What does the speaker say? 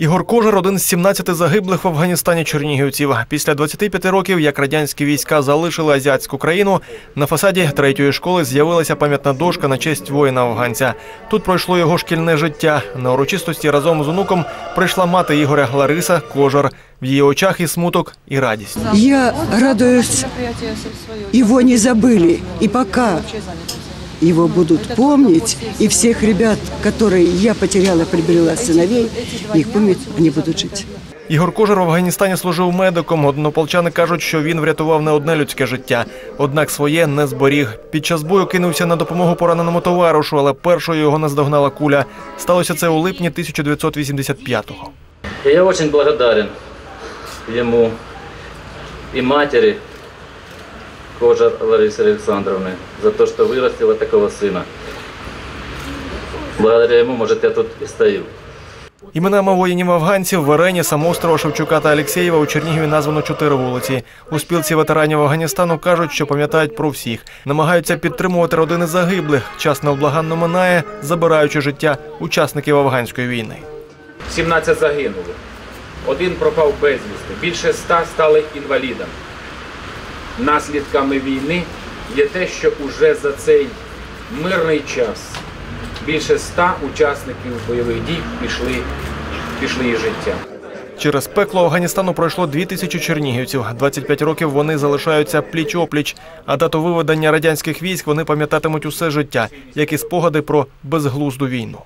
Ігор Кожер – один з 17 загиблих в Афганістані чернігівців. Після 25 років, як радянські війська залишили азіатську країну, на фасаді третьої школи з'явилася пам'ятна дошка на честь воїна-афганця. Тут пройшло його шкільне життя. На урочистості разом з онуком прийшла мати Ігоря Лариса Кожер. В її очах і смуток, і радість. Я радуюсь, его не забыли. И пока его будут помнить, и всех ребят, которые я потеряла, приобрела сыновей, их помнить, они будут жить. Ігор Кожер в Афганістані служив медиком. Однополчани кажуть, що він врятував не одне людське життя, однак своє не зберіг. Під час бою кинувся на допомогу пораненому товаришу, але першою його наздогнала куля. Сталося це у липні 1985-го. И я очень благодарен ему и матери Кожар Ларисы Александровны за то, что вырастила такого сына. Благодаря ему, может, я тут и стою. Іменами воїнів-афганців в Арені, Самострова, Шевчука та Алєксєєва у Чернігові названо чотири вулиці. У спілці ветеранів Афганістану кажуть, що пам'ятають про всіх. Намагаються підтримувати родини загиблих. Час невблаганно минає, забираючи життя учасників афганської війни. 17 загинули. Один пропав безвісти. Більше ста стали інвалідами. Наслідками війни є те, що уже за цей мирний час більше ста учасників бойових дій пішли, пішли із життя. Через пекло Афганістану пройшло дві тисячі чернігівців. 25 років вони залишаються пліч-опліч. А дату виведення радянських військ вони пам'ятатимуть усе життя, як і спогади про безглузду війну.